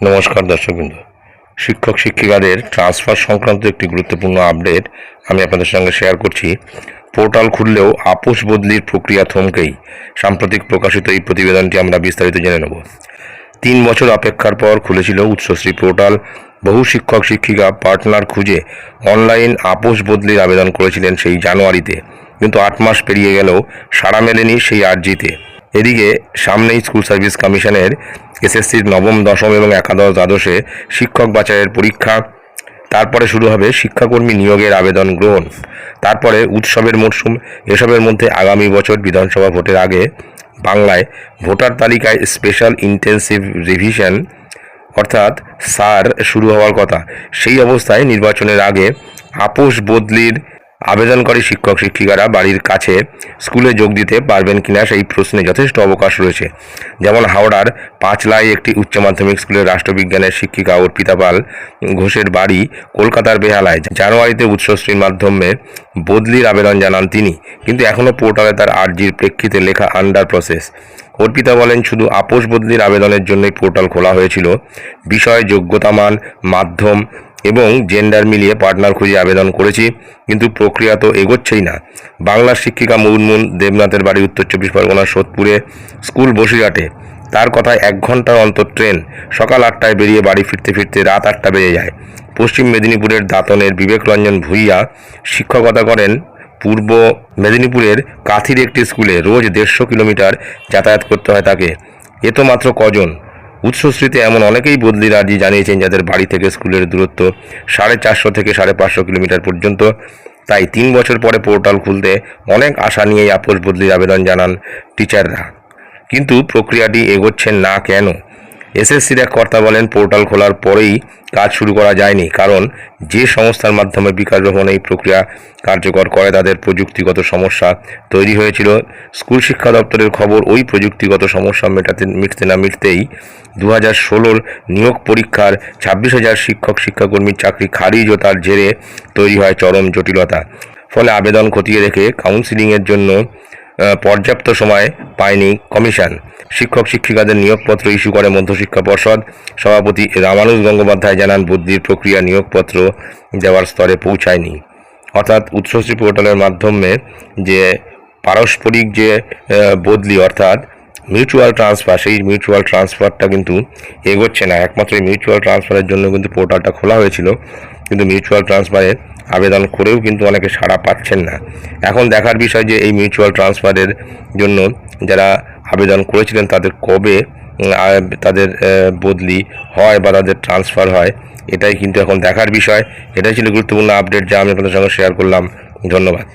নমস্কার দর্শকবৃন্দ। শিক্ষক শিক্ষিকাদের ট্রান্সফার সংক্রান্ত একটি গুরুত্বপূর্ণ আপডেট আমি আপনাদের সঙ্গে শেয়ার করছি। পোর্টাল খুললেও আপোষ বদলির প্রক্রিয়া থমকেই। সাম্প্রতিক প্রকাশিত এই প্রতিবেদনটি আমরা বিস্তারিত জেনে নেব। তিন বছর অপেক্ষার পর খুলেছিল উচ্চশ্রী পোর্টাল বহু শিক্ষক শিক্ষিকা পার্টনার খুঁজে অনলাইন আপোষ বদলির আবেদন করেছিলেন সেই জানুয়ারিতে। কিন্তু আট মাস পেরিয়ে গেলেও সাড়া মেলেনি সেই আর্জিতে। এদিকে সামনেই স্কুল সার্ভিস কমিশনের এসএসসির নবম, দশম এবং একাদশ দ্বাদশে শিক্ষক বাছাইয়ের পরীক্ষা। তারপরে শুরু হবে শিক্ষাকর্মী নিয়োগের আবেদন গ্রহণ। তারপরে উৎসবের মরশুম। এসবের মধ্যে আগামী বছর বিধানসভা ভোটের আগে বাংলায় ভোটার তালিকায় স্পেশাল ইন্টেন্সিভ রিভিশন, অর্থাৎ সার শুরু হওয়ার কথা। সেই অবস্থায় নির্বাচনের আগে আপোষ বদলির আবেদনকারী শিক্ষক, শিক্ষিকারা বাড়ির কাছে স্কুলে যোগ দিতে পারবেন কিনা সেই প্রশ্নে যথেষ্ট অবকাশ রয়েছে। যেমন হাওড়ার পাঁচলাই একটি উচ্চ মাধ্যমিক স্কুলের রাষ্ট্রবিজ্ঞানের শিক্ষিকা অর্পিতা পাল ঘোষের বাড়ি কলকাতার বেহালায়। জানুয়ারিতে উৎসশ্রীর মাধ্যমে বদলির আবেদন জানান তিনি, কিন্তু এখনও পোর্টালে তার আর্জির প্রেক্ষিতে লেখা আন্ডার প্রসেস অর্পিতা বলেন, শুধু আপোষ বদলির আবেদনের জন্যই পোর্টাল খোলা হয়েছিল। বিষয় যোগ্যতামান মাধ্যম এবং জেন্ডার মিলিয়ে পার্টনার খুঁজে আবেদন করেছি, কিন্তু প্রক্রিয়া তো এগোচ্ছেই না। বাংলার শিক্ষিকা মুনমুন দেবনাথের বাড়ি উত্তর চব্বিশ পরগনার সোদপুরে স্কুল বসিরহাটে। তার কথায় এক ঘণ্টার অন্তর ট্রেন সকাল আটটায় বেরিয়ে বাড়ি ফিরতে ফিরতে রাত আটটা বেজে যায়। পশ্চিম মেদিনীপুরের দাঁতনের বিবেকরঞ্জন ভূঁইয়া শিক্ষকতা করেন পূর্ব মেদিনীপুরের কাথির একটি স্কুলে, রোজ দেড়শো কিলোমিটার যাতায়াত করতে হয় তাকে। এ তো মাত্র কজন। উৎসশ্রীতে এমন অনেকেই বদলি রাজি জানিয়েছেন যাদের বাড়ি থেকে স্কুলের দূরত্ব সাড়ে চারশো থেকে সাড়ে পাঁচশো কিলোমিটার পর্যন্ত। তাই তিন বছর পরে পোর্টাল খুলতে অনেক আশা নিয়েই আপোষ বদলির আবেদন জানান টিচাররা। কিন্তু প্রক্রিয়াটি এগোচ্ছেন না কেন? এসএসসির এক কর্তা বলেন, পোর্টাল খোলার পরেই কাজ শুরু করা যায়নি, কারণ যে সংস্থার মাধ্যমে বিকাশ ভবন এই প্রক্রিয়া কার্যকর করে, তাদের প্রযুক্তিগত সমস্যা তৈরি হয়েছিল। স্কুল শিক্ষা দপ্তরের খবর, ওই প্রযুক্তিগত সমস্যা মেটাতে, মিটতে না মিটতেই দু হাজার ষোলোর নিয়োগ পরীক্ষার ছাব্বিশ হাজার শিক্ষক, শিক্ষাকর্মীর চাকরি খারিজ ও তার জেরে তৈরি হয় চরম জটিলতা। ফলে আবেদন খতিয়ে রেখে কাউন্সিলিংয়ের জন্য পর্যাপ্ত সময় পায়নি কমিশন। শিক্ষক, শিক্ষিকাদের নিয়োগপত্র ইস্যু করে মধ্যশিক্ষা পর্ষদ। সভাপতি রামানুজ গঙ্গোপাধ্যায় জানান, বুদ্ধির প্রক্রিয়া নিয়োগপত্র দেওয়ার স্তরে পৌঁছায়নি। অর্থাৎ উৎসশ্রী পোর্টালের মাধ্যমে যে পারস্পরিক যে বদলি, অর্থাৎ মিউচুয়াল ট্রান্সফার, সেই মিউচুয়াল ট্রান্সফারটা কিন্তু এগোচ্ছে না। একমাত্র মিউচুয়াল ট্রান্সফারের জন্য কিন্তু পোর্টালটা খোলা হয়েছিল। কিন্তু মিউচুয়াল ট্রান্সফারে আবেদন করেও কিন্তু অনেকে সাড়া পাচ্ছেন না। এখন দেখার বিষয় যে এই মিউচুয়াল ট্রান্সফারের জন্য যারা আবেদন করেছিলেন, তাদের কবে তাদের বদলি হয় বা তাদের ট্রান্সফার হয়, এটাই কিন্তু এখন দেখার বিষয়। এটাই ছিল গুরুত্বপূর্ণ আপডেট যা আমি আপনাদের সঙ্গে শেয়ার করলাম। ধন্যবাদ।